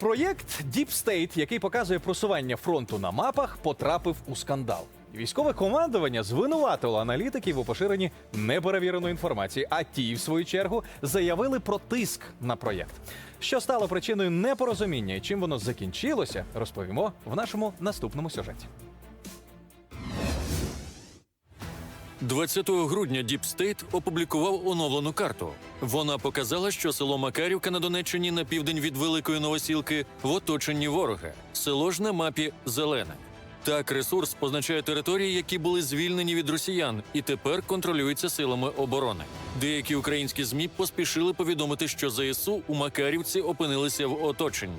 Проєкт Deep State, який показує просування фронту на мапах, потрапив у скандал. Військове командування звинуватило аналітиків у поширенні неперевіреної інформації, а ті, в свою чергу, заявили про тиск на проєкт. Що стало причиною непорозуміння і чим воно закінчилося, розповімо в нашому наступному сюжеті. 20 грудня State опублікував оновлену карту. Вона показала, що село Макарівка на Донеччині на південь від Великої Новосілки в оточенні ворога. Село ж на мапі зелене. Так, ресурс позначає території, які були звільнені від росіян, і тепер контролюються силами оборони. Деякі українські змі поспішили повідомити, що ЗСУ у Макарівці опинилися в оточенні.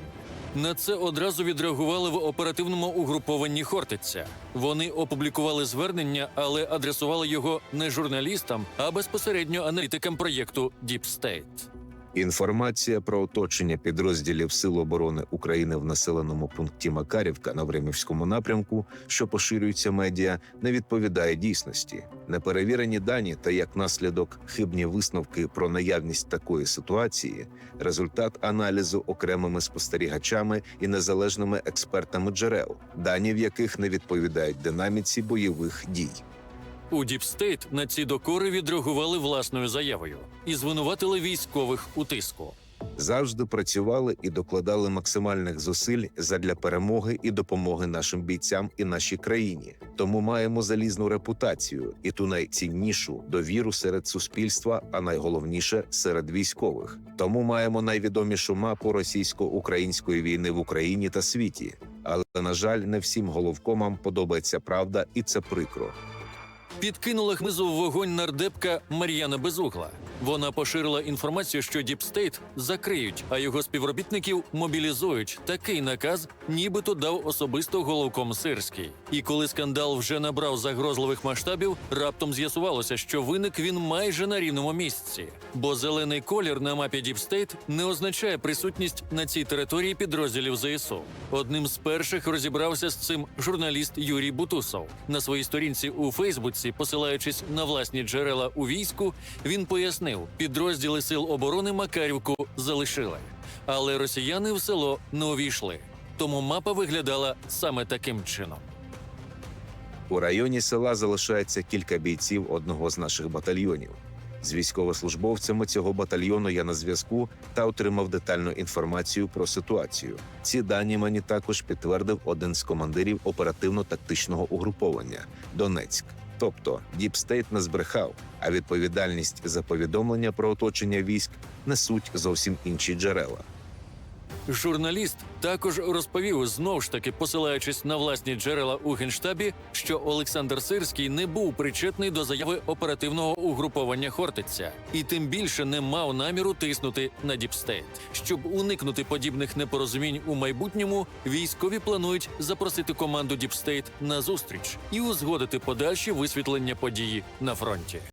На це одразу відреагували в оперативному угрупованні Хортиця. Вони опублікували звернення, але адресували його не журналістам, а безпосередньо аналітикам проєкту State. Інформація про оточення підрозділів Сил оборони України в населеному пункті Макарівка на Времівському напрямку, що поширюється медіа, не відповідає дійсності. Неперевірені дані та як наслідок хибні висновки про наявність такої ситуації результат аналізу окремими спостерігачами і незалежними експертами джерел, дані в яких не відповідають динаміці бойових дій. У State на ці докори відреагували власною заявою і звинуватили військових у тиску. завжди працювали і докладали максимальних зусиль задля перемоги і допомоги нашим бійцям і нашій країні. Тому маємо залізну репутацію і ту найціннішу довіру серед суспільства, а найголовніше серед військових. Тому маємо найвідомішу мапу російсько-української війни в Україні та світі. Але на жаль, не всім головкомам подобається правда, і це прикро. Підкинула хмизу в вогонь нардепка Мар'яна Безугла. Вона поширила інформацію, що State закриють, а його співробітників мобілізують. Такий наказ нібито дав особисто головком Сирський. І коли скандал вже набрав загрозливих масштабів, раптом з'ясувалося, що виник він майже на рівному місці. Бо зелений колір на мапі State не означає присутність на цій території підрозділів ЗСУ. Одним з перших розібрався з цим журналіст Юрій Бутусов. На своїй сторінці у Фейсбуці, посилаючись на власні джерела у війську, він пояснив, підрозділи сил оборони Макарівку залишили, але росіяни в село не увійшли. Тому мапа виглядала саме таким чином. У районі села залишається кілька бійців одного з наших батальйонів. З військовослужбовцями цього батальйону я на зв'язку та отримав детальну інформацію про ситуацію. Ці дані мені також підтвердив один з командирів оперативно-тактичного угруповання Донецьк. Тобто Діпстейт не збрехав, а відповідальність за повідомлення про оточення військ несуть зовсім інші джерела. Журналіст також розповів знов ж таки, посилаючись на власні джерела у генштабі, що Олександр Сирський не був причетний до заяви оперативного угруповання Хортиця, і тим більше не мав наміру тиснути на Діпстейт. Щоб уникнути подібних непорозумінь у майбутньому, військові планують запросити команду Діпстейт на зустріч і узгодити подальші висвітлення події на фронті.